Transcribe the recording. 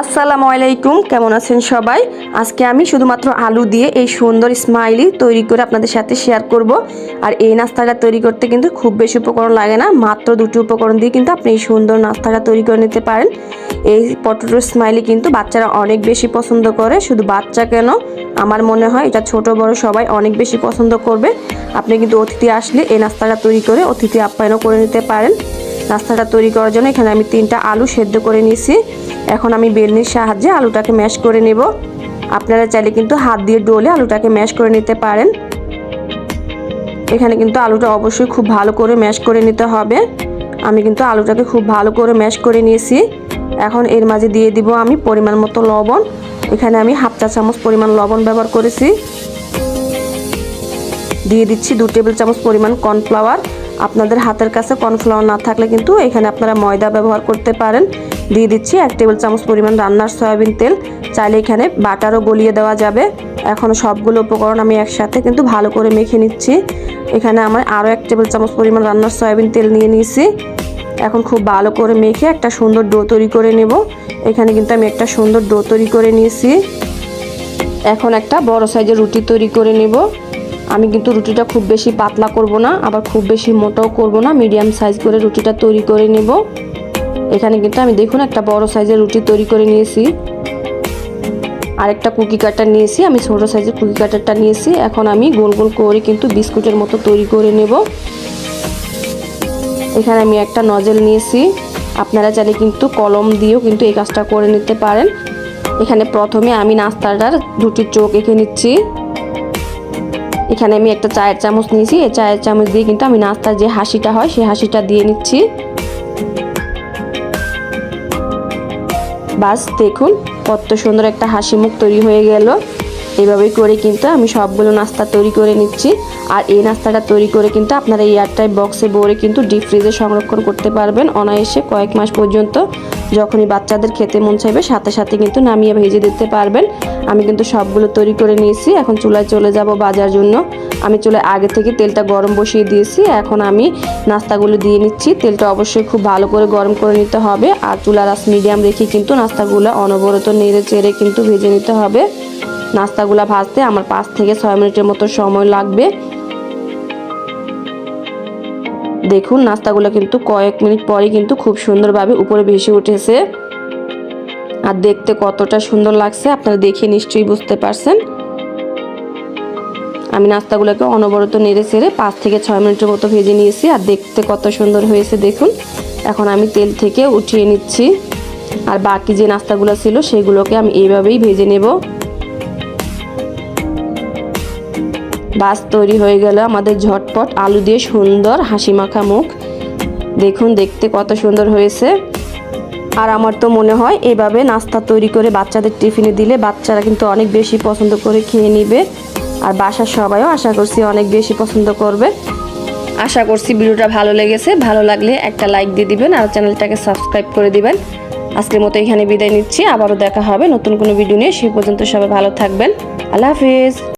আসসালামু আলাইকুম, কেমন আছেন সবাই? আজকে আমি শুধুমাত্র আলু দিয়ে এই সুন্দর স্মাইলি তৈরি করে আপনাদের সাথে শেয়ার করব। আর এই নাস্তাটা তৈরি করতে কিন্তু খুব বেশি উপকরণ লাগে না, মাত্র দুটি উপকরণ দিয়ে কিন্তু আপনি এই সুন্দর নাস্তাটা তৈরি করে নিতে পারেন। এই পটেটো স্মাইলি কিন্তু বাচ্চারা অনেক বেশি পছন্দ করে, শুধু বাচ্চা কেন? আমার মনে হয় এটা ছোট বড় সবাই অনেক বেশি পছন্দ করবে। আপনি কিন্তু অতিথি আসলে এই নাস্তাটা তৈরি করে অতিথি আপ্যায়নও করে নিতে পারেন। নাস্তাটা তৈরি করার জন্য এখানে আমি তিনটা আলু সেদ্ধ করে নিয়েছি। এখন আমি বেলনির সাহায্যে আলুটাকে ম্যাশ করে নেব। আপনারা চাইলে কিন্তু হাত দিয়ে ডলে আলুটাকে ম্যাশ করে নিতে পারেন। এখানে কিন্তু আলুটা অবশ্যই খুব ভালো করে ম্যাশ করে নিতে হবে। আমি কিন্তু আলুটাকে খুব ভালো করে ম্যাশ করে নিয়েছি। এখন এর মাঝে দিয়ে দিব আমি পরিমাণ মতো লবণ। এখানে আমি হাফ চা চামচ পরিমাণ লবণ ব্যবহার করেছি। দিয়ে দিচ্ছি দু টেবিল চামচ পরিমাণ কর্নফ্লাওয়ার। আপনাদের হাতের কাছে কর্নফ্লাওয়ার না থাকলে কিন্তু এখানে আপনারা ময়দা ব্যবহার করতে পারেন। দিয়ে দিচ্ছি এক টেবিল চামচ পরিমাণ রান্নার সয়াবিন তেল। চাইলে এখানে বাটারও গলিয়ে দেওয়া যাবে। এখন সবগুলো উপকরণ আমি একসাথে কিন্তু ভালো করে মেখে নিচ্ছি। এখানে আমার আরও এক টেবিল চামচ পরিমাণ রান্নার সয়াবিন তেল নিয়ে নিয়েছি। এখন খুব ভালো করে মেখে একটা সুন্দর ডো তৈরি করে নেব। এখানে কিন্তু আমি একটা সুন্দর ডো তৈরি করে নিয়েছি। এখন একটা বড় সাইজের রুটি তৈরি করে নেব। আমি কিন্তু রুটিটা খুব বেশি পাতলা করব না, আবার খুব বেশি মোটাও করব না মিডিয়াম সাইজ করে রুটিটা তৈরি করে নেব। এখানে কিন্তু আমি দেখুন একটা বড় সাইজের রুটি তৈরি করে নিয়েছি। আরেকটা কুকি কাটার নিয়েছি, আমি ছোট সাইজের কুকি কাটারটা নিয়েছি। এখন আমি গোল গোল করে কিন্তু বিস্কুটের মতো তৈরি করে নেব। এখানে আমি একটা নজেল নিয়েছি। আপনারা চাইলে কিন্তু কলম দিয়েও কিন্তু এই কাজটা করে নিতে পারেন। এখানে প্রথমে আমি নাস্তাটার দুটি চোখ এঁকে নিচ্ছি। এখানে আমি একটা চায়ের চামচ নিয়েছি। এই চায়ের চামচ দিয়ে কিন্তু আমি নাস্তার যে হাসিটা হয়, সেই হাসিটা দিয়ে নিচ্ছি। বাস, দেখুন কত সুন্দর একটা হাসি মুখ তৈরি হয়ে গেল। এভাবেই করে কিন্তু আমি সবগুলো নাস্তা তৈরি করে নিচ্ছি। আর এই নাস্তাটা তৈরি করে কিন্তু আপনারা এয়ারটাইট বক্সে ভরে কিন্তু ডিপ ফ্রিজে সংরক্ষণ করতে পারবেন। অনায়াসে কয়েক মাস পর্যন্ত যখনই বাচ্চাদের খেতে মন চাইবে, সাথে সাথে কিন্তু নামিয়ে ভেজে দিতে পারবেন। আমি কিন্তু সবগুলো তৈরি করে নিয়েছি, এখন চুলায় চলে যাব বাজার জন্য। আমি চুলায় আগে থেকে তেলটা গরম বসিয়ে দিয়েছি, এখন আমি নাস্তাগুলো দিয়ে নিচ্ছি। তেলটা অবশ্যই খুব ভালো করে গরম করে নিতে হবে, আর চুলার আস মিডিয়াম রেখে কিন্তু নাস্তাগুলো অনবরত নেড়ে চেড়ে কিন্তু ভেজে নিতে হবে। নাস্তাগুলো ভাজতে আমার পাঁচ থেকে ছয় মিনিটের মতো সময় লাগবে। দেখুন, নাস্তাগুলো কিন্তু কয়েক মিনিট পরে কিন্তু খুব সুন্দরভাবে উপরে ভেসে উঠেছে। আর দেখতে কতটা সুন্দর লাগছে, আপনারা দেখে নিশ্চয়ই বুঝতে পারছেন। আমি নাস্তাগুলোকে অনবরত নেড়ে ছেড়ে পাঁচ থেকে ছয় মিনিটের মতো ভেজে নিয়েছি, আর দেখতে কত সুন্দর হয়েছে, দেখুন। এখন আমি তেল থেকে উঠিয়ে নিচ্ছি। আর বাকি যে নাস্তাগুলো ছিল, সেগুলোকে আমি এইভাবেই ভেজে নেব। বাস তৈরি হয়ে গেল আমাদের ঝটপট। আলু দিয়ে সুন্দর হাসি মাখা মুখ। দেখুন, দেখতে কত সুন্দর হয়েছে। আর আমার তো মনে হয় এভাবে নাস্তা তৈরি করে বাচ্চাদের টিফিনে দিলে বাচ্চারা কিন্তু অনেক বেশি পছন্দ করে খেয়ে নিবে। আর বাসার সবাইও আশা করছি অনেক বেশি পছন্দ করবে। আশা করছি ভিডিওটা ভালো লেগেছে। ভালো লাগলে একটা লাইক দিয়ে দিবেন আর চ্যানেলটাকে সাবস্ক্রাইব করে দিবেন। আজকের মতো এখানে বিদায় নিচ্ছি। আবারও দেখা হবে নতুন কোনো ভিডিও নিয়ে। সেই পর্যন্ত সবাই ভালো থাকবেন। আল্লাহ হাফিজ।